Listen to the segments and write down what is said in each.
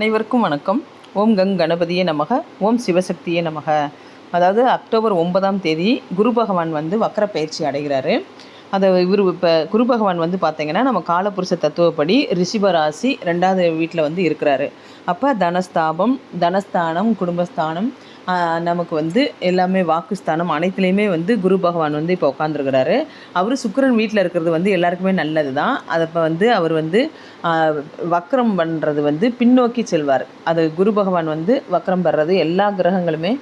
அனைவருக்கும் வணக்கம். ஓம் கங் கணபதியே நமக. ஓம் சிவசக்தியே நமக. அதாவது அக்டோபர் ஒன்பதாம் தேதி குரு பகவான் வந்து வக்கர பயிற்சி அடைகிறாரு. அதை இவர் இப்போ குரு பகவான் வந்து பார்த்தீங்கன்னா நம்ம காலபுருஷ தத்துவப்படி ரிஷிபராசி ரெண்டாவது வீட்டில் வந்து இருக்கிறாரு. அப்போ தனஸ்தாபம் தனஸ்தானம் குடும்பஸ்தானம் நமக்கு வந்து எல்லாமே வாக்குஸ்தானம் அனைத்துலேயுமே வந்து குரு பகவான் வந்து இப்போ உட்காந்துருக்கிறாரு அவர் சுக்கிரன் வீட்டில் இருக்கிறது வந்து எல்லாருக்குமே நல்லது தான் அதை இப்போ வந்து அவர் வந்து ஆஹ், வக்ரம் பண்ணுறது வந்து பின்னோக்கி செல்வார். அது குரு பகவான் வந்து வக்ரம் பெறது எல்லா கிரகங்களுமே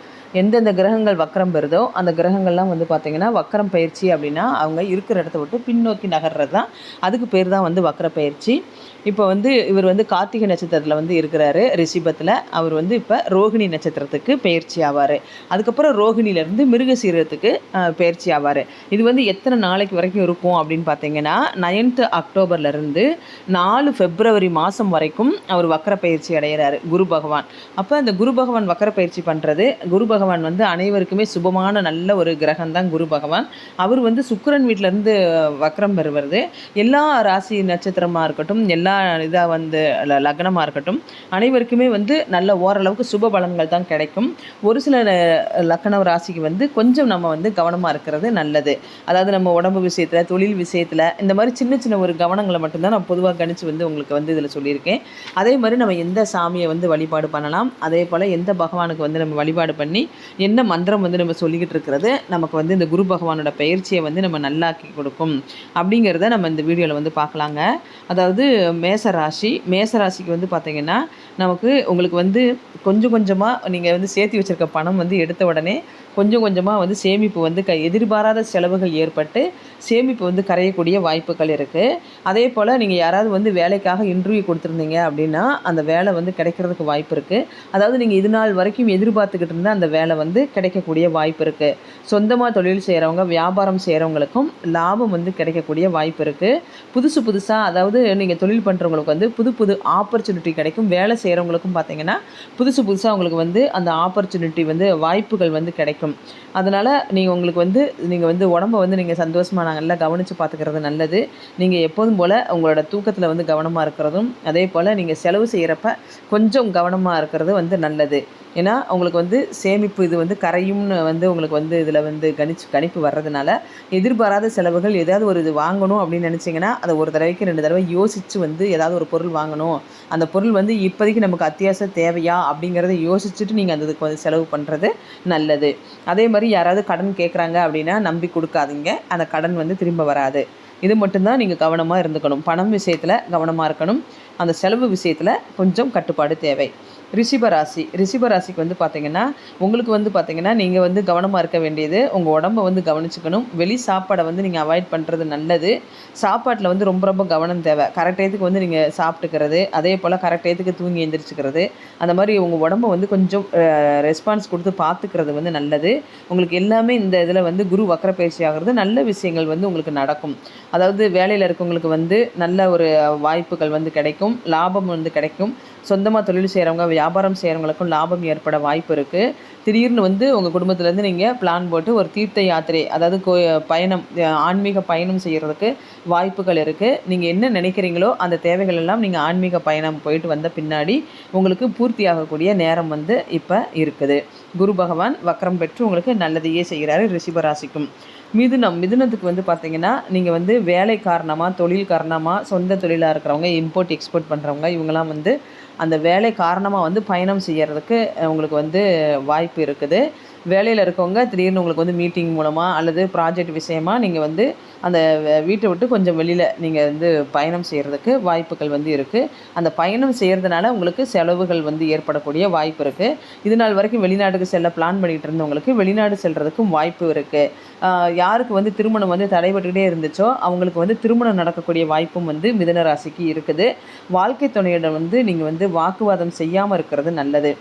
எந்தெந்த கிரகங்கள் வக்கரம் பெறுதோ அந்த கிரகங்கள்லாம் வந்து பார்த்திங்கன்னா வக்கரம் பயிற்சி அப்படின்னா அவங்க இருக்கிற இடத்த விட்டு பின்னோக்கி நகர்றது தான். அதுக்கு பேர் தான் வந்து வக்கர பயிற்சி. இப்போ வந்து இவர் வந்து கார்த்திகை நட்சத்திரத்தில் வந்து இருக்கிறாரு. ரிஷிபத்தில் அவர் வந்து இப்போ ரோகிணி நட்சத்திரத்துக்கு பயிற்சி ஆவார். அதுக்கப்புறம் ரோகிணிலேருந்து மிருகசீரத்துக்கு பயிற்சி ஆவார். இது வந்து எத்தனை நாளைக்கு வரைக்கும் இருக்கும் அப்படின்னு பார்த்தீங்கன்னா நைன்த்து அக்டோபர்லேருந்து நாலு ஃபெப்ரவரி மாதம் வரைக்கும் அவர் வக்கர பயிற்சி அடைகிறாரு குரு பகவான். அப்போ அந்த குரு பகவான் வக்கர பயிற்சி பண்ணுறது குரு பகவான் பகவான் வந்து அனைவருக்குமே சுபமான நல்ல ஒரு கிரகம் தான் குரு பகவான். அவர் வந்து சுக்கரன் வீட்டிலேருந்து வக்ரம் பெறுவது. எல்லா ராசி நட்சத்திரமாக இருக்கட்டும் எல்லா இதாக வந்து லக்னமாக இருக்கட்டும் அனைவருக்குமே வந்து நல்ல ஓரளவுக்கு சுப பலன்கள் தான் கிடைக்கும். ஒரு சில அஹ், ராசிக்கு வந்து கொஞ்சம் நம்ம வந்து கவனமாக இருக்கிறது நல்லது. அதாவது நம்ம உடம்பு விஷயத்தில் தொழில் விஷயத்தில் இந்த மாதிரி சின்ன சின்ன ஒரு கவனங்களை மட்டும்தான் நான் பொதுவாக கணிச்சு வந்து உங்களுக்கு வந்து இதில் சொல்லியிருக்கேன். அதே மாதிரி நம்ம எந்த சாமியை வந்து வழிபாடு பண்ணலாம் அதே போல் எந்த பகவானுக்கு வந்து நம்ம வழிபாடு பண்ணி என்ன மந்திரம் வந்து நம்ம சொல்லிக்கிட்டு இருக்கிறது நமக்கு வந்து இந்த குரு பகவானோட பயிற்சியை வந்து நம்ம நல்லாக்கி கொடுக்கும் அப்படிங்கிறத நம்ம இந்த வீடியோவில் வந்து பார்க்கலாங்க. அதாவது மேச ராசி மேச ராசிக்கு வந்து பார்த்திங்கன்னா நமக்கு உங்களுக்கு வந்து கொஞ்சம் கொஞ்சமாக நீங்கள் வந்து சேர்த்து வச்சுருக்க பணம் வந்து எடுத்த உடனே கொஞ்சம் கொஞ்சமாக வந்து சேமிப்பு வந்து க எதிர்பாராத செலவுகள் ஏற்பட்டு சேமிப்பு வந்து கரையக்கூடிய வாய்ப்புகள் இருக்குது அதே போல் நீங்கள் யாராவது வந்து வேலைக்காக இன்டர்வியூ கொடுத்துருந்தீங்க அப்படின்னா அந்த வேலை வந்து கிடைக்கிறதுக்கு வாய்ப்பு இருக்குது அதாவது நீங்கள் இது நாள் வரைக்கும் எதிர்பார்த்துக்கிட்டு இருந்தால் அந்த வேலை வந்து கிடைக்கக்கூடிய வாய்ப்பு இருக்குது சொந்தமாக தொழில் செய்கிறவங்க வியாபாரம் செய்கிறவங்களுக்கும் லாபம் வந்து கிடைக்கக்கூடிய வாய்ப்பு இருக்குது புதுசு புதுசாக அதாவது நீங்கள் தொழில் பண்ணுறவங்களுக்கு வந்து புது புது ஆப்பர்ச்சுனிட்டி கிடைக்கும். வேலை செய்கிறவங்களுக்கும் பார்த்தீங்கன்னா புதுசு புதுசாக உங்களுக்கு வந்து அந்த ஆப்பர்ச்சுனிட்டி வந்து வாய்ப்புகள் வந்து கிடைக்கும். அதனால் நீங்கள் உங்களுக்கு வந்து நீங்கள் வந்து உடம்ப வந்து நீங்கள் சந்தோஷமாக நல்லா கவனித்து பார்த்துக்கிறது நல்லது. நீங்கள் எப்போதும் போல் உங்களோட தூக்கத்தில் வந்து கவனமாக இருக்கிறதும் அதே போல் நீங்கள் செலவு செய்கிறப்ப கொஞ்சம் கவனமாக இருக்கிறது வந்து நல்லது. ஏன்னா உங்களுக்கு வந்து சேமிப்பு இது வந்து கரையும்னு வந்து உங்களுக்கு வந்து இதில் வந்து கணிச்சு கணிப்பு வர்றதுனால எதிர்பாராத செலவுகள் ஏதாவது ஒரு இது வாங்கணும் அப்படின்னு நினச்சிங்கன்னா அதை ஒரு தடவைக்கு ரெண்டு தடவை யோசித்து வந்து ஏதாவது ஒரு பொருள் வாங்கணும். அந்த பொருள் வந்து இப்போதைக்கு நமக்கு அத்தியாவசிய தேவையா அப்படிங்கிறத யோசிச்சுட்டு நீங்கள் அந்த இதுக்கு வந்து செலவு பண்ணுறது நல்லது. அதே மாதிரி யாராவது கடன் கேட்குறாங்க அப்படின்னா நம்பி கொடுக்காதீங்க. அந்த கடன் வந்து திரும்ப வராது. இது மட்டும்தான் நீங்கள் கவனமாக இருந்துக்கணும். பணம் விஷயத்தில் கவனமாக இருக்கணும். அந்த செலவு விஷயத்தில் கொஞ்சம் கட்டுப்பாடு தேவை. ரிஷிபராசி ரிஷிபராசிக்கு வந்து பார்த்தீங்கன்னா உங்களுக்கு வந்து பார்த்தீங்கன்னா நீங்கள் வந்து கவனமாக இருக்க வேண்டியது உங்கள் உடம்ப வந்து கவனிச்சுக்கணும். வெளி சாப்பாடை வந்து நீங்கள் அவாய்ட் பண்ணுறது நல்லது. சாப்பாட்டில் வந்து ரொம்ப ரொம்ப கவனம் தேவை. கரெக்ட் டயத்துக்கு வந்து நீங்கள் சாப்பிட்டுக்கிறது அதே போல் கரெக்ட் டயத்துக்கு தூங்கி எழுந்திரிச்சிக்கிறது அந்த மாதிரி உங்கள் உடம்ப வந்து கொஞ்சம் ரெஸ்பான்ஸ் கொடுத்து பார்த்துக்கிறது வந்து நல்லது. உங்களுக்கு எல்லாமே இந்த இதில் வந்து குரு வக்கர பயிற்சி ஆகிறது நல்ல விஷயங்கள் வந்து உங்களுக்கு நடக்கும். அதாவது வேலையில் இருக்கவங்களுக்கு வந்து நல்ல ஒரு வாய்ப்புகள் வந்து கிடைக்கும். லாபம் வந்து கிடைக்கும். சொந்தமாக தொழில் செய்கிறவங்க வியாபாரம் செய்கிறவங்களுக்கும் லாபம் ஏற்பட வாய்ப்பு இருக்குது திடீர்னு வந்து உங்கள் குடும்பத்துலேருந்து நீங்கள் பிளான் போட்டு ஒரு தீர்த்த யாத்திரை அதாவது கோ பயணம் ஆன்மீக பயணம் செய்கிறதுக்கு வாய்ப்புகள் இருக்குது நீங்கள் என்ன நினைக்கிறீங்களோ அந்த தேவைகள் எல்லாம் நீங்கள் ஆன்மீக பயணம் போயிட்டு வந்த பின்னாடி உங்களுக்கு பூர்த்தி ஆகக்கூடிய நேரம் வந்து இப்போ இருக்குது. குரு பகவான் வக்ரம் பெற்று உங்களுக்கு நல்லதையே செய்கிறாரு ரிஷிபராசிக்கும். மிதுனம் மிதுனத்துக்கு வந்து பார்த்தீங்கன்னா நீங்கள் வந்து வேலை காரணமாக தொழில் காரணமாக சொந்த தொழிலாக இருக்கிறவங்க இம்போர்ட் எக்ஸ்போர்ட் பண்ணுறவங்க இவங்கெல்லாம் வந்து அந்த வேலை காரணமாக வந்து பயணம் செய்யறதுக்கு உங்களுக்கு வந்து வாய்ப்பு இருக்குது. வேலையில் இருக்கவங்க திடீர்னு உங்களுக்கு வந்து மீட்டிங் மூலமாக அல்லது ப்ராஜெக்ட் விஷயமா நீங்கள் வந்து அந்த வீட்டை விட்டு கொஞ்சம் வெளியில் நீங்கள் வந்து பயணம் செய்கிறதுக்கு வாய்ப்புகள் வந்து இருக்குது அந்த பயணம் செய்கிறதுனால உங்களுக்கு செலவுகள் வந்து ஏற்படக்கூடிய வாய்ப்பு இருக்குது இது நாள் வரைக்கும் வெளிநாட்டுக்கு செல்ல பிளான் பண்ணிகிட்டு இருந்தவங்களுக்கு வெளிநாடு செல்கிறதுக்கும் வாய்ப்பு இருக்குது யாருக்கு வந்து திருமணம் வந்து தடைபட்டுக்கிட்டே இருந்துச்சோ அவங்களுக்கு வந்து திருமணம் நடக்கக்கூடிய வாய்ப்பும் வந்து மிதன ராசிக்கு இருக்குது. வாழ்க்கை துணையிடம் வந்து நீங்கள் வந்து வாக்குவாதம் செய்யாமல் இருக்கிறது நல்லது.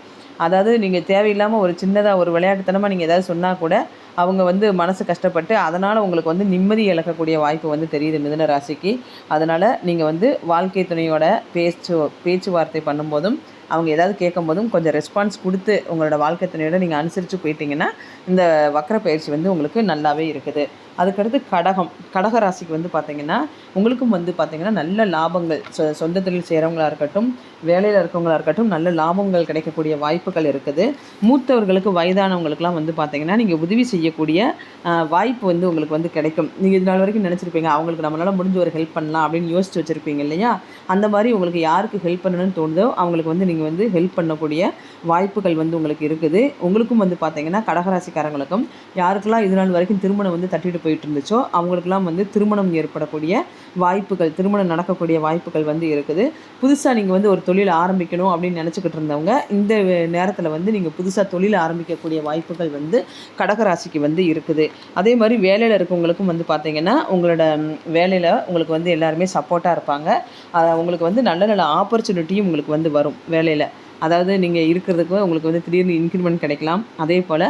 அதாவது நீங்கள் தேவையில்லாமல் ஒரு சின்னதாக ஒரு விளையாட்டுத்தனமாக நீங்கள் ஏதாவது சொன்னால் கூட அவங்க வந்து மனசு கஷ்டப்பட்டு அதனால் உங்களுக்கு வந்து நிம்மதி இழக்கக்கூடிய வாய்ப்பு வந்து தெரியுது மிதுன ராசிக்கு. அதனால் நீங்கள் வந்து வாழ்க்கை துணையோட பேச்சு பேச்சுவார்த்தை பண்ணும்போதும் அவங்க ஏதாவது கேட்கும்போதும் கொஞ்சம் ரெஸ்பான்ஸ் கொடுத்து உங்களோட வாழ்க்கை துணையோட நீங்கள் அனுசரித்து போயிட்டீங்கன்னா இந்த வக்கர பயிற்சி வந்து உங்களுக்கு நல்லாவே இருக்குது. அதுக்கடுத்து கடகம் கடக ராசிக்கு வந்து பார்த்திங்கன்னா உங்களுக்கும் வந்து பார்த்திங்கன்னா நல்ல லாபங்கள் சொ சொந்த தொழில் செய்கிறவங்களா இருக்கட்டும் வேலையில் இருக்கவங்களாக இருக்கட்டும் நல்ல லாபங்கள் கிடைக்கக்கூடிய வாய்ப்புகள் இருக்குது. மூத்தவர்களுக்கு வயதானவங்களுக்குலாம் வந்து பார்த்திங்கன்னா நீங்கள் உதவி செய்யக்கூடிய வாய்ப்பு வந்து உங்களுக்கு வந்து கிடைக்கும். நீங்கள் இது நாள் வரைக்கும் நினச்சிருப்பீங்க அவங்களுக்கு நம்மளால் முடிஞ்ச ஒரு ஹெல்ப் பண்ணலாம் அப்படின்னு யோசிச்சு வச்சுருப்பீங்க இல்லையா? அந்த மாதிரி உங்களுக்கு யாருக்கு ஹெல்ப் பண்ணணும்னு தோணுதோ அவங்களுக்கு வந்து நீங்கள் வந்து ஹெல்ப் பண்ணக்கூடிய வாய்ப்புகள் வந்து உங்களுக்கு இருக்குது. உங்களுக்கும் வந்து பார்த்தீங்கன்னா கடகராசிக்காரங்களுக்கும் யாருக்கெல்லாம் இது நாள் வரைக்கும் திருமணம் வந்து தட்டிட்டு போயிட்டு இருந்துச்சோ அவங்களுக்கெல்லாம் வந்து திருமணம் ஏற்படக்கூடிய வாய்ப்புகள் திருமணம் நடக்கக்கூடிய வாய்ப்புகள் வந்து இருக்குது. புதுசாக நீங்கள் வந்து ஒரு தொழில் ஆரம்பிக்கணும் அப்படின்னு நினச்சிக்கிட்டு இருந்தவங்க இந்த நேரத்தில் வந்து நீங்கள் புதுசாக தொழில் ஆரம்பிக்கக்கூடிய வாய்ப்புகள் வந்து கடகராசிக்கு வந்து இருக்குது. அதே மாதிரி வேலையில் இருக்கவங்களுக்கும் வந்து பார்த்தீங்கன்னா உங்களோட வேலையில் உங்களுக்கு வந்து எல்லாருமே சப்போர்ட்டாக இருப்பாங்க. உங்களுக்கு வந்து நல்ல நல்ல ஆப்பர்ச்சுனிட்டியும் உங்களுக்கு வந்து வரும் வேலையில். அதாவது நீங்கள் இருக்கிறதுக்கு உங்களுக்கு வந்து திடீர்னு இன்க்ரிமெண்ட் கிடைக்கலாம். அதே போல்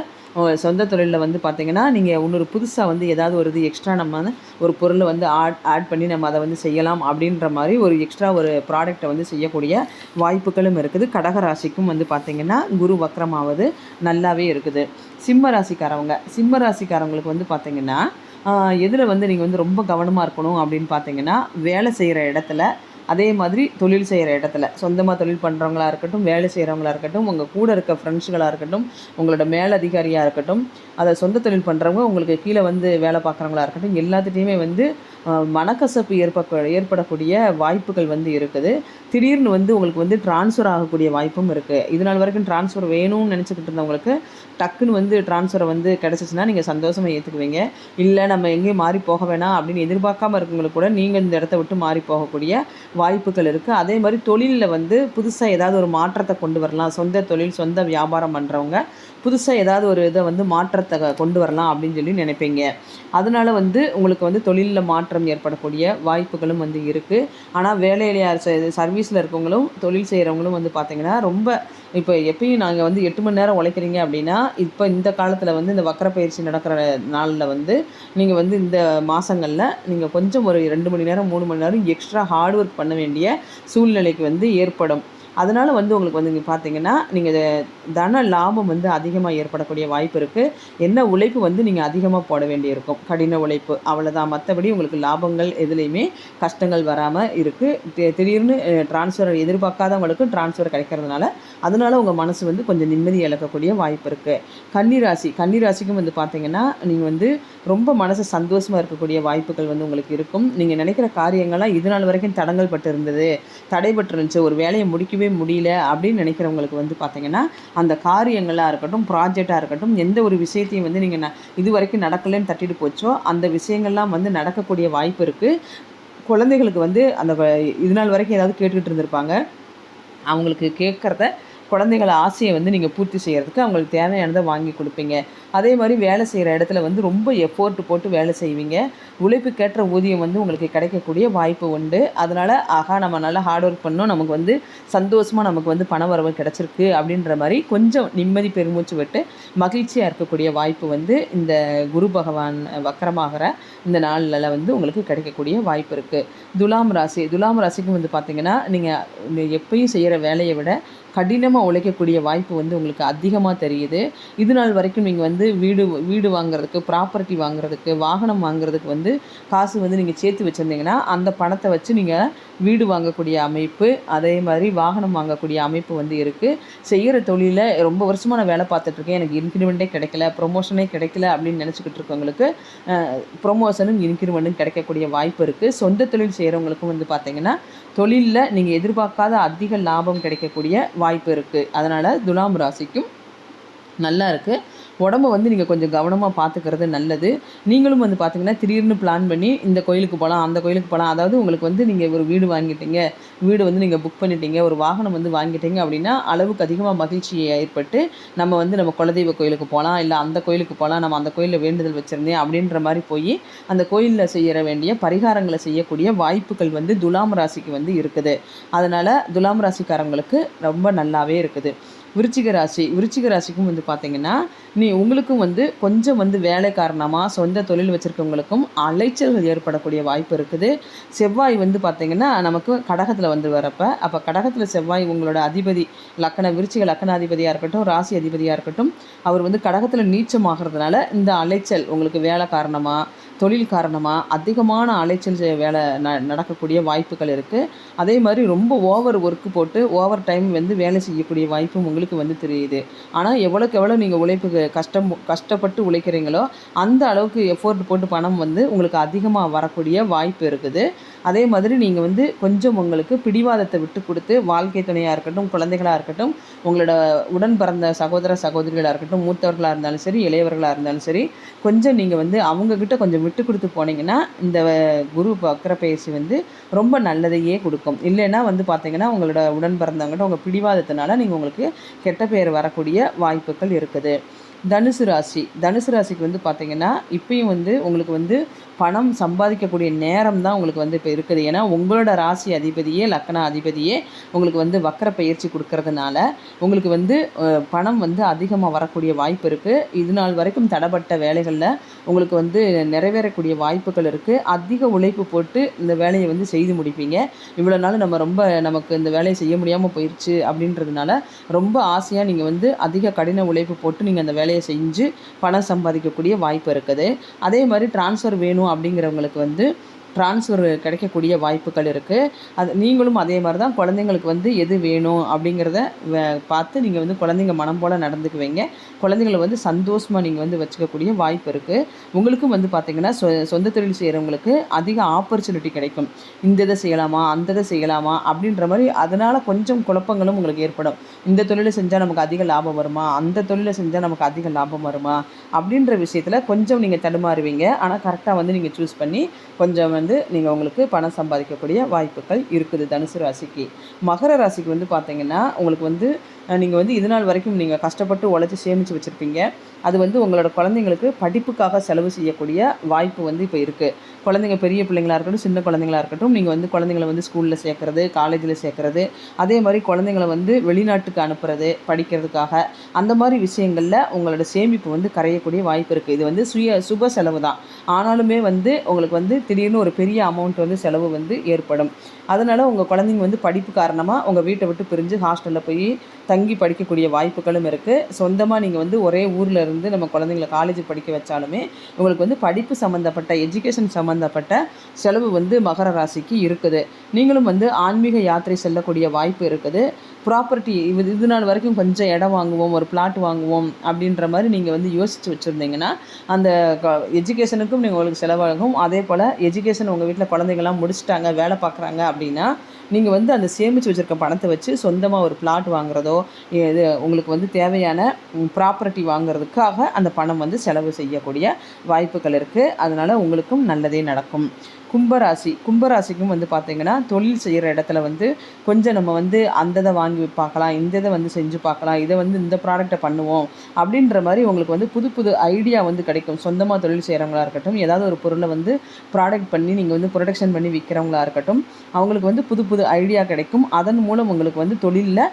சொந்த தொழிலில் வந்து பார்த்தீங்கன்னா நீங்கள் இன்னொரு புதுசாக வந்து ஏதாவது ஒரு இது எக்ஸ்ட்ரா நம்ம ஒரு பொருளை வந்து ஆட் ஆட் பண்ணி நம்ம அதை வந்து செய்யலாம் அப்படின்ற மாதிரி ஒரு எக்ஸ்ட்ரா ஒரு ப்ராடக்ட்டை வந்து செய்யக்கூடிய வாய்ப்புகளும் இருக்குது. கடக ராசிக்கும் வந்து பார்த்திங்கன்னா குரு வக்ரமாவது நல்லாவே இருக்குது. சிம்ம ராசிக்காரவங்க சிம்ம ராசிக்காரவங்களுக்கு வந்து பார்த்திங்கன்னா எதில் வந்து நீங்கள் வந்து ரொம்ப கவனமாக இருக்கணும் அப்படின்னு பார்த்தீங்கன்னா வேலை செய்கிற இடத்துல அதே மாதிரி தொழில் செய்கிற இடத்துல. சொந்தமாக தொழில் பண்ணுறவங்களா இருக்கட்டும் வேலை செய்கிறவங்களா இருக்கட்டும் உங்கள் கூட இருக்க ஃப்ரெண்ட்ஸுகளாக இருக்கட்டும் உங்களோட மேலதிகாரியாக இருக்கட்டும் அதை சொந்த தொழில் பண்ணுறவங்க உங்களுக்கு கீழே வந்து வேலை பார்க்குறவங்களா இருக்கட்டும் எல்லாத்துட்டையுமே வந்து மனக்கசப்பு ஏற்ப ஏற்படக்கூடிய வாய்ப்புகள் வந்து இருக்குது. திடீர்னு வந்து உங்களுக்கு வந்து ட்ரான்ஸ்ஃபர் ஆகக்கூடிய வாய்ப்பும் இருக்குது இது நாள் வரைக்கும் ட்ரான்ஸ்ஃபர் வேணும்னு நினச்சிக்கிட்டு இருந்தவங்களுக்கு டக்குன்னு வந்து ட்ரான்ஸ்ஃபரை வந்து கிடச்சிச்சின்னா நீங்கள் சந்தோஷமாக ஏற்றுக்குவீங்க இல்லை நம்ம எங்கேயும் மாறி போக வேணாம் அப்படின்னு எதிர்பார்க்காம இருக்கவங்களுக்கு கூட நீங்கள் இந்த இடத்த விட்டு மாறி போகக்கூடிய வாய்ப்புகள் இருக்குது அதே மாதிரி தொழிலில் வந்து புதுசாக ஏதாவது ஒரு மாற்றத்தை கொண்டு வரலாம். சொந்த தொழில் சொந்த வியாபாரம் பண்ணுறவங்க புதுசாக ஏதாவது ஒரு இதை வந்து மாற்றத்தை கொண்டு வரலாம் அப்படின்னு சொல்லி நினைப்பீங்க. அதனால வந்து உங்களுக்கு வந்து தொழிலில் மாற்றம் ஏற்படக்கூடிய வாய்ப்புகளும் வந்து இருக்குது ஆனால் வேலையில சர்வீஸில் இருக்கவங்களும் தொழில் செய்கிறவங்களும் வந்து பார்த்திங்கன்னா ரொம்ப இப்போ எப்பயும் நாங்கள் வந்து எட்டு மணி நேரம் உழைக்கிறீங்க அப்படின்னா இப்போ இந்த காலத்தில் வந்து இந்த வக்கர பயிற்சி நடக்கிற நாளில் வந்து நீங்கள் வந்து இந்த மாதங்களில் நீங்கள் கொஞ்சம் ஒரு ரெண்டு மணி நேரம் மூணு மணி நேரம் எக்ஸ்ட்ரா ஹார்ட் ஒர்க் பண்ண வேண்டிய சூழ்நிலைக்கு வந்து ஏற்படும். அதனால் வந்து உங்களுக்கு வந்து நீங்கள் பார்த்தீங்கன்னா நீங்கள் தன லாபம் வந்து அதிகமாக ஏற்படக்கூடிய வாய்ப்பு இருக்குது என்ன உழைப்பு வந்து நீங்கள் அதிகமாக போட வேண்டியிருக்கும்? கடின உழைப்பு. அவ்வளோதான் மற்றபடி உங்களுக்கு லாபங்கள் எதுலேயுமே கஷ்டங்கள் வராமல் இருக்குது திடீர்னு ட்ரான்ஸ்ஃபர் எதிர்பார்க்காதவங்களுக்கு ட்ரான்ஸ்ஃபர் கிடைக்கிறதுனால அதனால் உங்கள் மனசு வந்து கொஞ்சம் நிம்மதி இழக்கக்கூடிய வாய்ப்பு இருக்குது கன்னிராசி. கன்னிராசிக்கும் வந்து பார்த்தீங்கன்னா நீங்கள் வந்து ரொம்ப மனசு சந்தோஷமாக இருக்கக்கூடிய வாய்ப்புகள் வந்து உங்களுக்கு இருக்கும். நீங்கள் நினைக்கிற காரியங்கள்லாம் இது நாள் வரைக்கும் தடங்கள் பட்டு இருந்தது தடைபட்டு இருந்துச்சு ஒரு வேலையை முடிக்கவே முடியல அப்படின்னு நினைக்கிறவங்களுக்கு வந்து பார்த்தீங்கன்னா அந்த காரியங்களாக இருக்கட்டும் ப்ராஜெக்டாக இருக்கட்டும் எந்த ஒரு விஷயத்தையும் வந்து நீங்கள் இது வரைக்கும் நடக்கலைன்னு தட்டிட்டு போச்சோ அந்த விஷயங்கள்லாம் வந்து நடக்கக்கூடிய வாய்ப்பு இருக்குது குழந்தைகளுக்கு வந்து அந்த வ- இது நாள் வரைக்கும் ஏதாவது கேட்டுக்கிட்டு இருந்திருப்பாங்க. அவங்களுக்கு கேட்குறத குழந்தைகள் ஆசையை வந்து நீங்கள் பூர்த்தி செய்கிறதுக்கு அவங்களுக்கு தேவையானதை வாங்கி கொடுப்பீங்க. அதே மாதிரி வேலை செய்கிற இடத்துல வந்து ரொம்ப எஃபோர்ட் போட்டு வேலை செய்வீங்க. உழைப்புக்கேற்ற ஊதியம் வந்து உங்களுக்கு கிடைக்கக்கூடிய வாய்ப்பு உண்டு. அதனால் ஆகா நம்ம நல்லா ஹார்ட் ஒர்க் பண்ணோம். நமக்கு வந்து சந்தோஷமாக நமக்கு வந்து பண வரவு கிடச்சிருக்கு. அப்படின்ற மாதிரி கொஞ்சம் நிம்மதி பெருமூச்சு விட்டு மகிழ்ச்சியாக இருக்கக்கூடிய வாய்ப்பு வந்து இந்த குரு பகவான் வக்கரமாகிற இந்த நாளில் வந்து உங்களுக்கு கிடைக்கக்கூடிய வாய்ப்பு இருக்குது துலாம் ராசி துலாம் ராசிக்கும் வந்து பார்த்திங்கன்னா நீங்கள் எப்பயும் செய்கிற வேலையை விட கடினமாக உழைக்கக்கூடிய வாய்ப்பு வந்து உங்களுக்கு அதிகமாக தெரியுது. இது நாள் வரைக்கும் நீங்கள் வந்து வீடு வீடு வாங்குறதுக்கு ப்ராப்பர்ட்டி வாங்குறதுக்கு வாகனம் வாங்குறதுக்கு வந்து காசு வந்து நீங்கள் சேர்த்து வச்சுருந்தீங்கன்னா அந்த பணத்தை வச்சு நீங்கள் வீடு வாங்கக்கூடிய அமைப்பு அதே மாதிரி வாகனம் வாங்கக்கூடிய அமைப்பு வந்து இருக்குது செய்கிற தொழிலில் ரொம்ப வருஷமாக நான் வேலை பார்த்துட்ருக்கேன் எனக்கு இன்க்ரிமெண்ட்டே கிடைக்கல ப்ரொமோஷனே கிடைக்கல அப்படின்னு நினச்சிக்கிட்டு இருக்கவங்களுக்கு ப்ரொமோஷனும் இன்க்ரிமெண்ட்டும் கிடைக்கக்கூடிய வாய்ப்பு இருக்குது சொந்த தொழில் செய்கிறவங்களுக்கும் வந்து பார்த்தீங்கன்னா தொழிலில் நீங்கள் எதிர்பார்க்காத அதிக லாபம் கிடைக்கக்கூடிய வாய்ப்பு இருக்குது அதனால் துலாம் ராசிக்கும் நல்லா இருக்குது உடம்ப வந்து நீங்கள் கொஞ்சம் கவனமாக பார்த்துக்கிறது நல்லது. நீங்களும் வந்து பார்த்தீங்கன்னா திடீர்னு பிளான் பண்ணி இந்த கோயிலுக்கு போகலாம் அந்த கோயிலுக்கு போகலாம் அதாவது உங்களுக்கு வந்து நீங்கள் ஒரு வீடு வாங்கிட்டீங்க. வீடு வந்து நீங்கள் புக் பண்ணிட்டீங்க. ஒரு வாகனம் வந்து வாங்கிட்டீங்க அப்படின்னா அளவுக்கு அதிகமாக மகிழ்ச்சி ஏற்பட்டு நம்ம வந்து நம்ம குலதெய்வ கோயிலுக்கு போகலாம் இல்லை அந்த கோயிலுக்கு போகலாம் நம்ம அந்த கோயிலில் வேண்டுதல் வச்சுருந்தேன் அப்படின்ற மாதிரி போய் அந்த கோயிலில் செய்ய வேண்டிய பரிகாரங்களை செய்யக்கூடிய வாய்ப்புகள் வந்து துலாம் ராசிக்கு வந்து இருக்குது. அதனால் துலாம் ராசிக்காரங்களுக்கு ரொம்ப நல்லாவே இருக்குது. விருச்சிக ராசி விருச்சிக ராசிக்கும் வந்து பார்த்தீங்கன்னா நீ உங்களுக்கும் வந்து கொஞ்சம் வந்து வேலை காரணமாக சொந்த தொழில் வச்சுருக்கவங்களுக்கும் அலைச்சல்கள் ஏற்படக்கூடிய வாய்ப்பு இருக்குது. செவ்வாய் வந்து பார்த்தீங்கன்னா நமக்கு கடகத்தில் வந்து வரப்போ அப்போ கடகத்தில் செவ்வாய் உங்களோட அதிபதி லக்கண விருச்சிக லக்கணாதிபதியாக இருக்கட்டும் ராசி அதிபதியாக இருக்கட்டும் அவர் வந்து கடகத்தில் நீச்சமாகிறதுனால இந்த அலைச்சல் உங்களுக்கு வேலை காரணமாக தொழில் காரணமாக அதிகமான அலைச்சல் வேலை ந நடக்கக்கூடிய வாய்ப்புகள் இருக்குது அதே மாதிரி ரொம்ப ஓவர் ஒர்க்கு போட்டு ஓவர் டைம் வந்து வேலை செய்யக்கூடிய வாய்ப்பும் உங்களுக்கு வந்து தெரியுது. ஆனால் எவ்வளோக்கு எவ்வளோ நீங்கள் உழைப்புக்கு கஷ்டம் கஷ்டப்பட்டு உழைக்கிறீங்களோ அந்த அளவுக்கு எஃபோர்ட் போட்டு பணம் வந்து உங்களுக்கு அதிகமாக வரக்கூடிய வாய்ப்பு இருக்குது. அதே மாதிரி நீங்கள் வந்து கொஞ்சம் உங்களுக்கு பிடிவாதத்தை விட்டு கொடுத்து வாழ்க்கை துணையாக இருக்கட்டும் குழந்தைகளாக இருக்கட்டும் உங்களோட உடன் பிறந்த சகோதர சகோதரிகளாக இருக்கட்டும் மூத்தவர்களாக இருந்தாலும் சரி இளையவர்களாக இருந்தாலும் சரி கொஞ்சம் நீங்கள் வந்து அவங்கக்கிட்ட கொஞ்சம் விட்டு கொடுத்து போனீங்கன்னா இந்த குரு வக்கர பயிற்சி வந்து ரொம்ப நல்லதையே கொடுக்கும். இல்லைன்னா வந்து பார்த்தீங்கன்னா உங்களோட உடன் பிறந்தவங்ககிட்ட உங்கள் பிடிவாதத்தினால நீங்கள் உங்களுக்கு கெட்ட பெயர் வரக்கூடிய வாய்ப்புகள் இருக்குது. தனுசு ராசி. தனுசு ராசிக்கு வந்து பார்த்தீங்கன்னா இப்பயும் வந்து உங்களுக்கு வந்து பணம் சம்பாதிக்கக்கூடிய நேரம் தான் உங்களுக்கு வந்து இப்போ இருக்குது. ஏன்னா உங்களோட ராசி அதிபதியே லக்கண அதிபதியே உங்களுக்கு வந்து வக்கர பயிற்சி கொடுக்கறதுனால உங்களுக்கு வந்து பணம் வந்து அதிகமாக வரக்கூடிய வாய்ப்பு இருக்குது இது நாள் வரைக்கும் தடப்பட்ட வேலைகளில் உங்களுக்கு வந்து நிறைவேறக்கூடிய வாய்ப்புகள் இருக்குது அதிக உழைப்பு போட்டு இந்த வேலையை வந்து செய்து முடிப்பீங்க. இவ்வளோ நாள் நம்ம ரொம்ப நமக்கு இந்த வேலையை செய்ய முடியாமல் போயிடுச்சு அப்படின்றதுனால ரொம்ப ஆசையாக நீங்கள் வந்து அதிக கடின உழைப்பு போட்டு நீங்கள் அந்த வேலையை செஞ்சு பணம் சம்பாதிக்கக்கூடிய வாய்ப்பு இருக்குது. அதே மாதிரி ட்ரான்ஸ்ஃபர் வேணும் அப்படிங்கிறவங்களுக்கு வந்து ட்ரான்ஸ்ஃபர் கிடைக்கக்கூடிய வாய்ப்புகள் இருக்குது அது நீங்களும் அதே மாதிரி தான் குழந்தைங்களுக்கு வந்து எது வேணும் அப்படிங்கிறத பார்த்து நீங்கள் வந்து குழந்தைங்க மனம் போல் நடந்துக்குவீங்க. குழந்தைங்களை வந்து சந்தோஷமாக நீங்கள் வந்து வச்சுக்கக்கூடிய வாய்ப்பு இருக்குது உங்களுக்கும் வந்து பார்த்திங்கன்னா சொ சொந்த தொழில் செய்கிறவங்களுக்கு அதிக ஆப்பர்ச்சுனிட்டி கிடைக்கும். இந்த இதை செய்யலாமா அந்த இதை செய்யலாமா அப்படின்ற மாதிரி அதனால் கொஞ்சம் குழப்பங்களும் உங்களுக்கு ஏற்படும். இந்த தொழிலை செஞ்சால் நமக்கு அதிக லாபம் வருமா அந்த தொழிலை செஞ்சால் நமக்கு அதிக லாபம் வருமா அப்படின்ற விஷயத்தில் கொஞ்சம் நீங்கள் தடுமாறுவீங்க. ஆனால் கரெக்டாக வந்து நீங்கள் சூஸ் பண்ணி கொஞ்சம் வந்து நீங்கள் உங்களுக்கு பணம் சம்பாதிக்கக்கூடிய வாய்ப்புகள் இருக்குது. தனுசு ராசிக்கு. மகர ராசிக்கு வந்து பார்த்தீங்கன்னா உங்களுக்கு வந்து நீங்கள் வந்து இது நாள் வரைக்கும் நீங்கள் கஷ்டப்பட்டு உழைச்சி சேமித்து வச்சுருப்பீங்க. அது வந்து உங்களோட குழந்தைங்களுக்கு படிப்புக்காக செலவு செய்யக்கூடிய வாய்ப்பு வந்து இப்போ இருக்குது குழந்தைங்க பெரிய பிள்ளைங்களா இருக்கட்டும் சின்ன குழந்தைங்களா இருக்கட்டும் நீங்கள் வந்து குழந்தைங்கள வந்து ஸ்கூலில் சேர்க்குறது காலேஜில் சேர்க்குறது அதே மாதிரி குழந்தைங்கள வந்து வெளிநாட்டுக்கு அனுப்புறது படிக்கிறதுக்காக அந்த மாதிரி விஷயங்களில் உங்களோட சேமிப்பு வந்து கரையக்கூடிய வாய்ப்பு இருக்குது இது வந்து சுய சுப செலவு தான். ஆனாலுமே வந்து உங்களுக்கு வந்து திடீர்னு ஒரு பெரிய அமௌண்ட் வந்து செலவு வந்து ஏற்படும். அதனால் உங்கள் குழந்தைங்க வந்து படிப்பு காரணமாக உங்கள் வீட்டை விட்டு பிரிஞ்சு ஹாஸ்டலில் போய் தங்கி படிக்கக்கூடிய வாய்ப்புகளும் இருக்குது சொந்தமாக நீங்கள் வந்து ஒரே ஊரில் இருந்து நம்ம குழந்தைங்கள காலேஜ் படிக்க வச்சாலுமே உங்களுக்கு வந்து படிப்பு சம்மந்தப்பட்ட எஜுகேஷன் சம்மந்தப்பட்ட செலவு வந்து மகர ராசிக்கு இருக்குது. நீங்களும் வந்து ஆன்மீக யாத்திரை செல்லக்கூடிய வாய்ப்பு இருக்குது. ப்ராப்பர்ட்டி இது இது நாள் வரைக்கும் கொஞ்சம் இடம் வாங்குவோம் ஒரு பிளாட் வாங்குவோம் அப்படின்ற மாதிரி நீங்கள் வந்து யோசித்து வச்சுருந்தீங்கன்னா அந்த எஜுகேஷனுக்கும் நீங்கள் உங்களுக்கு செலவாகும். அதே போல் எஜுகேஷன் உங்கள் வீட்டில் குழந்தைங்கள்லாம் முடிச்சுட்டாங்க வேலை பார்க்குறாங்க அப்படின்னா நீங்கள் வந்து அந்த சேமித்து வச்சுருக்க பணத்தை வச்சு சொந்தமாக ஒரு பிளாட் வாங்குறதோ இது உங்களுக்கு வந்து தேவையான ப்ராப்பர்ட்டி வாங்குறதுக்காக அந்த பணம் வந்து செலவு செய்யக்கூடிய வாய்ப்புகள் இருக்குது அதனால் உங்களுக்கும் நல்லதே நடக்கும். கும்பராசி. கும்பராசிக்கும் வந்து பார்த்தீங்கன்னா தொழில் செய்கிற இடத்துல வந்து கொஞ்சம் நம்ம வந்து அந்த இதை வாங்கி பார்க்கலாம் இந்த இதை வந்து செஞ்சு பார்க்கலாம் இதை வந்து இந்த ப்ராடக்டை பண்ணுவோம் அப்படின்ற மாதிரி உங்களுக்கு வந்து புது புது ஐடியா வந்து கிடைக்கும். சொந்தமாக தொழில் செய்கிறவங்களா இருக்கட்டும் ஏதாவது ஒரு பொருளை வந்து ப்ராடக்ட் பண்ணி நீங்கள் வந்து ப்ரொடக்ஷன் பண்ணி விற்கிறவங்களா இருக்கட்டும் அவங்களுக்கு வந்து புது புது ஐடியா கிடைக்கும். அதன் மூலம் உங்களுக்கு வந்து தொழிலில்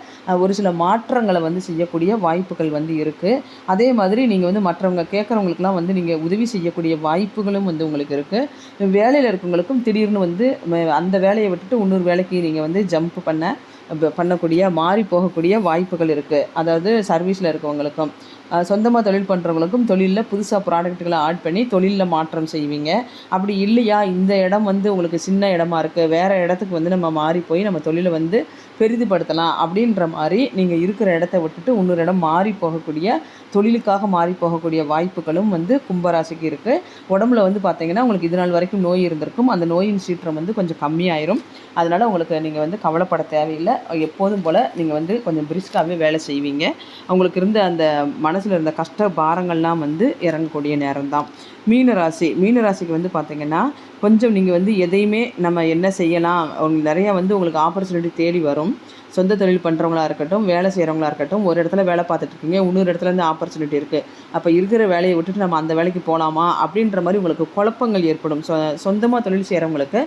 ஒரு சில மாற்றங்களை வந்து செய்யக்கூடிய வாய்ப்புகள் வந்து இருக்குது அதே மாதிரி நீங்கள் வந்து மற்றவங்க கேட்குறவங்களுக்குலாம் வந்து நீங்கள் உதவி செய்யக்கூடிய வாய்ப்புகளும் வந்து உங்களுக்கு இருக்குது வேலையில் இருக்கவங்களுக்கும் திடீர்னு வந்து அந்த வேலையை விட்டுட்டு இன்னொரு வேலைக்கு நீங்கள் வந்து ஜம்ப் பண்ண பண்ணக்கூடிய மாறி போகக்கூடிய வாய்ப்புகள் இருக்குது அதாவது சர்வீஸில் இருக்கவங்களுக்கும் சொந்தமாக தொழில் பண்ணுறவங்களுக்கும் தொழிலில் புதுசாக ப்ராடக்ட்டுகளை ஆட் பண்ணி தொழிலில் மாற்றம் செய்வீங்க. அப்படி இல்லையா? இந்த இடம் வந்து உங்களுக்கு சின்ன இடமா இருக்குது வேறு இடத்துக்கு வந்து நம்ம மாறி போய் நம்ம தொழிலை வந்து பெரிதுபடுத்தலாம் அப்படின்ற மாதிரி நீங்கள் இருக்கிற இடத்த விட்டுட்டு இன்னொரு இடம் மாறி போகக்கூடிய தொழிலுக்காக மாறி போகக்கூடிய வாய்ப்புகளும் வந்து கும்பராசிக்கு இருக்குது உடம்புல வந்து பார்த்தீங்கன்னா உங்களுக்கு இது நாள் வரைக்கும் நோய் இருந்திருக்கும். அந்த நோயின் சீற்றம் வந்து கொஞ்சம் கம்மியாயிரும். அதனால் உங்களுக்கு நீங்கள் வந்து கவலைப்பட தேவையில்லை. எப்போதும் போல் நீங்கள் வந்து கொஞ்சம் பிரிஸ்காகவே வேலை செய்வீங்க. அவங்களுக்கு இருந்த அந்த மனசில் இருந்த கஷ்ட பாரங்கள்லாம் வந்து இறங்கக்கூடிய நேரம்தான். மீனராசி. மீனராசிக்கு வந்து பார்த்தீங்கன்னா கொஞ்சம் நீங்கள் வந்து எதையுமே நம்ம என்ன செய்யலாம் நிறையா வந்து உங்களுக்கு ஆப்பர்ச்சுனிட்டி தேடி வரும். சொந்த தொழில் பண்ணுறவங்களா இருக்கட்டும் வேலை செய்கிறவங்களா இருக்கட்டும் ஒரு இடத்துல வேலை பார்த்துட்டு இருக்கீங்க இன்னொரு இடத்துல இருந்து ஆப்பர்ச்சுனிட்டி இருக்குது அப்போ இருக்கிற வேலையை விட்டுட்டு நம்ம அந்த வேலைக்கு போகலாமா அப்படின்ற மாதிரி உங்களுக்கு குழப்பங்கள் ஏற்படும். சொ சொந்தமாக தொழில் செய்கிறவங்களுக்கு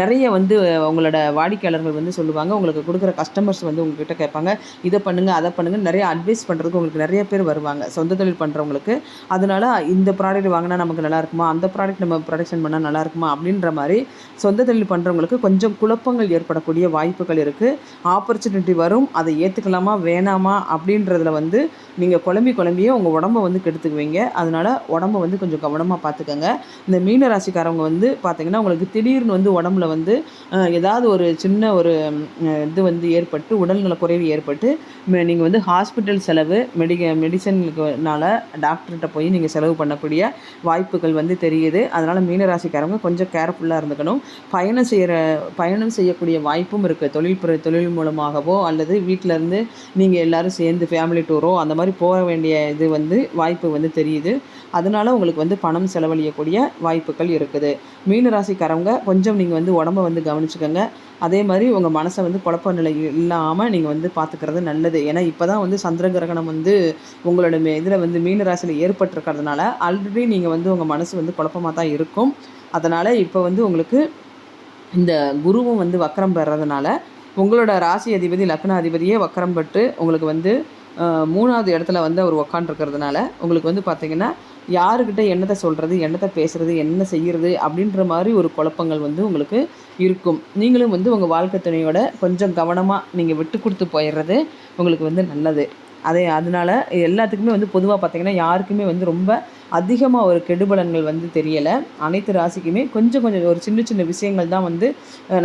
நிறைய வந்து உங்களோட வாடிக்கையாளர்கள் வந்து சொல்லுவாங்க. உங்களுக்கு கொடுக்குற கஸ்டமர்ஸ் வந்து உங்ககிட்ட கேட்பாங்க. இதை பண்ணுங்கள் அதை பண்ணுங்கள் நிறைய அட்வைஸ் பண்ணுறதுக்கு உங்களுக்கு நிறைய பேர் வருவாங்க. சொந்த தொழில் பண்ணுறவங்களுக்கு அதனால இந்த ப்ராடக்ட் வாங்கினா நமக்கு நல்லா இருக்குமா? அந்த ப்ராடக்ட் நம்ம ப்ரொடக்ஷன் பண்ணால் நல்லா இருக்குமா? அப்படின்ற மாதிரி சொந்த தொழில் பண்ணுறவங்களுக்கு கொஞ்சம் குழப்பங்கள் ஏற்படக்கூடிய வாய்ப்புகள் இருக்குது ஆப்பர் ஆப்பர்ச்சுனிட்டி வரும் அதை ஏற்றுக்கலாமா வேணாமா அப்படின்றதுல வந்து நீங்கள் குழம்பி குழம்பியே உங்கள் உடம்ப வந்து கெடுத்துக்குவீங்க. அதனால் உடம்ப வந்து கொஞ்சம் கவனமாக பார்த்துக்கோங்க இந்த மீன ராசிக்காரவங்க வந்து பார்த்திங்கன்னா உங்களுக்கு திடீர்னு வந்து உடம்புல வந்து ஏதாவது ஒரு சின்ன ஒரு இது வந்து ஏற்பட்டு உடல்நல குறைவு ஏற்பட்டு நீங்கள் வந்து ஹாஸ்பிட்டல் செலவு மெடிக்க மெடிசனுக்குனால டாக்டர்கிட்ட போய் நீங்கள் செலவு பண்ணக்கூடிய வாய்ப்புகள் வந்து தெரியுது. அதனால் மீனராசிக்காரவங்க கொஞ்சம் கேர்ஃபுல்லாக இருந்துக்கணும். பயணம் செய்கிற பயணம் செய்யக்கூடிய வாய்ப்பும் இருக்குது தொழில் தொழில் மூலமாகவோ அல்லது வீட்டிலேருந்து நீங்கள் எல்லோரும் சேர்ந்து ஃபேமிலி டூரோ அந்த மாதிரி போக வேண்டிய இது வந்து வாய்ப்பு வந்து தெரியுது. அதனால் உங்களுக்கு வந்து பணம் செலவழியக்கூடிய வாய்ப்புகள் இருக்குது. மீன ராசிக்காரவங்க கொஞ்சம் நீங்கள் வந்து உடம்ப வந்து கவனிச்சுக்கோங்க. அதே மாதிரி உங்கள் மனசை வந்து குழப்ப நிலை இல்லாமல் நீங்கள் வந்து பார்த்துக்கிறது நல்லது. ஏன்னா இப்போ தான் வந்து சந்திர கிரகணம் வந்து உங்களோட இதில் வந்து மீன ராசியில் ஏற்பட்டிருக்கிறதுனால ஆல்ரெடி நீங்கள் வந்து உங்கள் மனசு வந்து குழப்பமாக தான் இருக்கும். அதனால் இப்போ வந்து உங்களுக்கு இந்த குருவும் வந்து வக்கரம் பெறதுனால உங்களோட ராசி அதிபதி லக்ன அதிபதியே வக்கரம் பெற்று உங்களுக்கு வந்து மூணாவது இடத்துல வந்து அவர் உக்காண்டிருக்கிறதுனால உங்களுக்கு வந்து பார்த்திங்கன்னா யாருக்கிட்ட என்னத்தை சொல்கிறது என்னத்தை பேசுகிறது என்ன செய்கிறது அப்படின்ற மாதிரி ஒரு குழப்பங்கள் வந்து உங்களுக்கு இருக்கும். நீங்களும் வந்து உங்கள் வாழ்க்கை துணையோட கொஞ்சம் கவனமாக நீங்கள் விட்டு கொடுத்து போயிடுறது உங்களுக்கு வந்து நல்லது. அதே அதனால் எல்லாத்துக்குமே வந்து பொதுவாக பார்த்திங்கன்னா யாருக்குமே வந்து ரொம்ப அதிகமாக ஒரு கெடுபலன்கள் வந்து தெரியலை. அனைத்து ராசிக்குமே கொஞ்சம் கொஞ்சம் ஒரு சின்ன சின்ன விஷயங்கள் தான் வந்து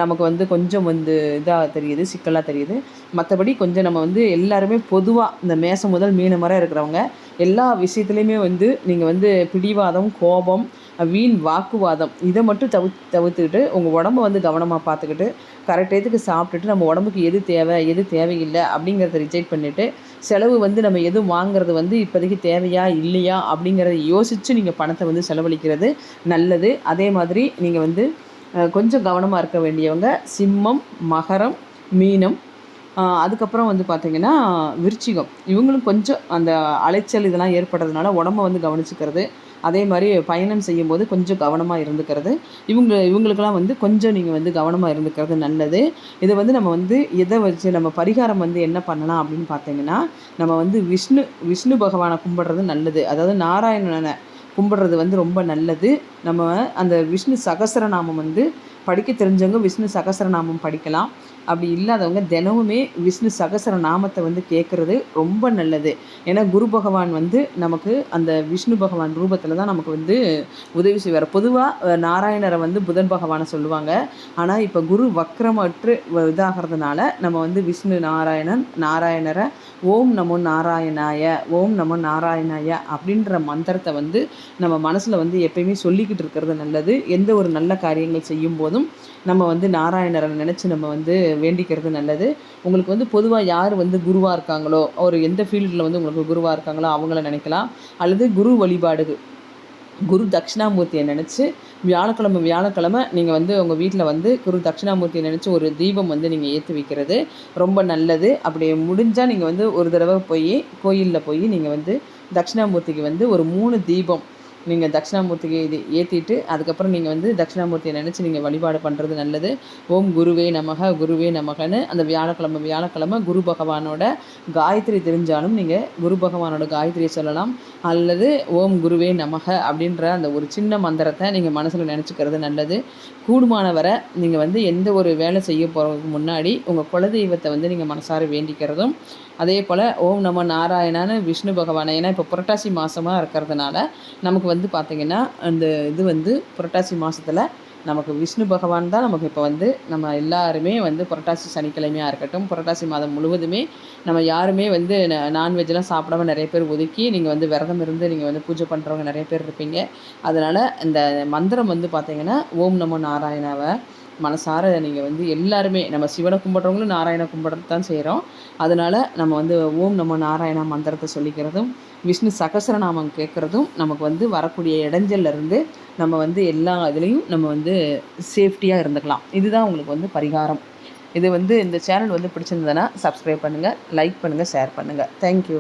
நமக்கு வந்து கொஞ்சம் வந்து இதாக தெரியுது சிக்கலாக தெரியுது. மற்றபடி கொஞ்சம் நம்ம வந்து எல்லாருமே பொதுவாக இந்த மேசம் முதல் மீன மரம் இருக்கிறவங்க எல்லா விஷயத்துலையுமே வந்து நீங்கள் வந்து பிடிவாதம் கோபம் வீண் வாக்குவாதம் இதை மட்டும் தவிர்த்து தவிர்த்துக்கிட்டு உங்கள் உடம்ப வந்து கவனமாக பார்த்துக்கிட்டு கரெக்ட் டயத்துக்கு சாப்பிட்டுட்டு நம்ம உடம்புக்கு எது தேவை எது தேவையில்லை அப்படிங்கிறத ரிஜெக்ட் பண்ணிவிட்டு செலவு வந்து நம்ம எதுவும் வாங்குறது வந்து இப்போதைக்கு தேவையா இல்லையா அப்படிங்கிறத யோசித்து நீங்கள் பணத்தை வந்து செலவழிக்கிறது நல்லது. அதே மாதிரி நீங்கள் வந்து கொஞ்சம் கவனமாக இருக்க வேண்டியவங்க சிம்மம் மகரம் மீனம் அதுக்கப்புறம் வந்து பார்த்திங்கன்னா விருச்சிகம். இவங்களும் கொஞ்சம் அந்த அலைச்சல் இதெல்லாம் ஏற்படுறதுனால உடம்ப வந்து கவனிச்சுக்கிறது. அதே மாதிரி பயணம் செய்யும்போது கொஞ்சம் கவனமாக இருந்துக்கிறது. இவங்க இவங்களுக்கெல்லாம் வந்து கொஞ்சம் நீங்கள் வந்து கவனமாக இருந்துக்கிறது நல்லது. இதை வந்து நம்ம வந்து எதை வச்சு நம்ம பரிகாரம் வந்து என்ன பண்ணலாம் அப்படின்னு பார்த்தீங்கன்னா நம்ம வந்து விஷ்ணு விஷ்ணு பகவானை கும்பிட்றது நல்லது. அதாவது நாராயணனை கும்பிட்றது வந்து ரொம்ப நல்லது. நம்ம அந்த விஷ்ணு சகசரநாமம் வந்து படிக்க தெரிஞ்சவங்க விஷ்ணு சகசரநாமம் படிக்கலாம். அப்படி இல்லாதவங்க தினமுமே விஷ்ணு சகசர நாமத்தை வந்து கேட்குறது ரொம்ப நல்லது. ஏன்னா குரு பகவான் வந்து நமக்கு அந்த விஷ்ணு பகவான் ரூபத்தில் தான் நமக்கு வந்து உதவி செய்வார். பொதுவாக நாராயணரை வந்து புதன் பகவானை சொல்லுவாங்க. ஆனால் இப்போ குரு வக்கரமற்று இதாகிறதுனால நம்ம வந்து விஷ்ணு நாராயணன் நாராயணரை ஓம் நமோ நாராயணாய ஓம் நமோ நாராயணாய அப்படின்ற மந்திரத்தை வந்து நம்ம மனசில் வந்து எப்பயுமே சொல்லிக்கிட்டு இருக்கிறது நல்லது. எந்த ஒரு நல்ல காரியங்கள் செய்யும் போதும் நம்ம வந்து நாராயணரை நினச்சி நம்ம வந்து வேண்டிக்கிறது நல்லது. உங்களுக்கு வந்து பொதுவாக யார் வந்து குருவாக இருக்காங்களோ ஒரு எந்த ஃபீல்டில் வந்து உங்களுக்கு குருவாக இருக்காங்களோ அவங்கள நினைக்கலாம். அல்லது குரு வழிபாடு குரு தட்சிணாமூர்த்தியை நினச்சி வியாழக்கிழமை வியாழக்கிழமை நீங்கள் வந்து உங்கள் வீட்டில் வந்து குரு தட்சிணாமூர்த்தியை நினச்சி ஒரு தீபம் வந்து நீங்கள் ஏற்றி வைக்கிறது ரொம்ப நல்லது. அப்படி முடிஞ்சால் நீங்கள் வந்து ஒரு தடவை போய் கோயிலில் போய் நீங்கள் வந்து தட்சிணாமூர்த்திக்கு வந்து ஒரு மூணு தீபம் நீங்கள் தட்சிணாமூர்த்திக்கு இது ஏற்றிட்டு அதுக்கப்புறம் நீங்கள் வந்து தட்சிணாமூர்த்தியை நினச்சி நீங்கள் வழிபாடு பண்ணுறது நல்லது. ஓம் குருவே நமக குருவே நமகன்னு அந்த வியாழக்கிழமை வியாழக்கிழமை குரு பகவானோட காயத்ரி தெரிஞ்சாலும் நீங்கள் குரு பகவானோட காயத்ரியை சொல்லலாம். அல்லது ஓம் குருவே நமக அப்படின்ற அந்த ஒரு சின்ன மந்திரத்தை நீங்கள் மனசில் நினச்சிக்கிறது நல்லது. கூடுமானவரை நீங்கள் வந்து எந்த ஒரு வேலை செய்ய போகிறதுக்கு முன்னாடி உங்கள் குலதெய்வத்தை வந்து நீங்கள் மனசார வேண்டிக்கிறதும் அதே போல் ஓம் நம நாராயணான்னு விஷ்ணு பகவானை ஏன்னா இப்போ புரட்டாசி மாதமாக இருக்கிறதுனால நமக்கு வந்து பார்த்திங்கன்னா அந்த இது வந்து புரட்டாசி மாதத்தில் நமக்கு விஷ்ணு பகவான் தான் நமக்கு இப்போ வந்து நம்ம எல்லாருமே வந்து புரட்டாசி சனிக்கிழமையாக இருக்கட்டும் புரட்டாசி மாதம் முழுவதுமே நம்ம யாருமே வந்து நான்வெஜ்லாம் சாப்பிடாம நிறைய பேர் ஒதுக்கி நீங்கள் வந்து விரதம் இருந்து நீங்கள் வந்து பூஜை பண்ணுறவங்க நிறைய பேர் இருப்பீங்க. அதனால் இந்த மந்திரம் வந்து பார்த்திங்கன்னா ஓம் நமோ நாராயணாவை மனசார நீங்கள் வந்து எல்லாருமே நம்ம சிவனை கும்பிட்றவங்களும் நாராயண கும்பிட்றது தான் செய்கிறோம் அதனால் நம்ம வந்து ஓம் நம்ம நாராயண மந்திரத்தை சொல்லிக்கிறதும் விஷ்ணு சகசரநாமம் கேட்குறதும் நமக்கு வந்து வரக்கூடிய இடைஞ்சல்லேருந்து நம்ம வந்து எல்லா இதுலேயும் நம்ம வந்து சேஃப்டியாக இருந்துக்கலாம். இதுதான் உங்களுக்கு வந்து பரிகாரம். இது வந்து இந்த சேனல் வந்து பிடிச்சிருந்ததுன்னா சப்ஸ்கிரைப் பண்ணுங்கள் லைக் பண்ணுங்கள் ஷேர் பண்ணுங்கள் தேங்க்யூ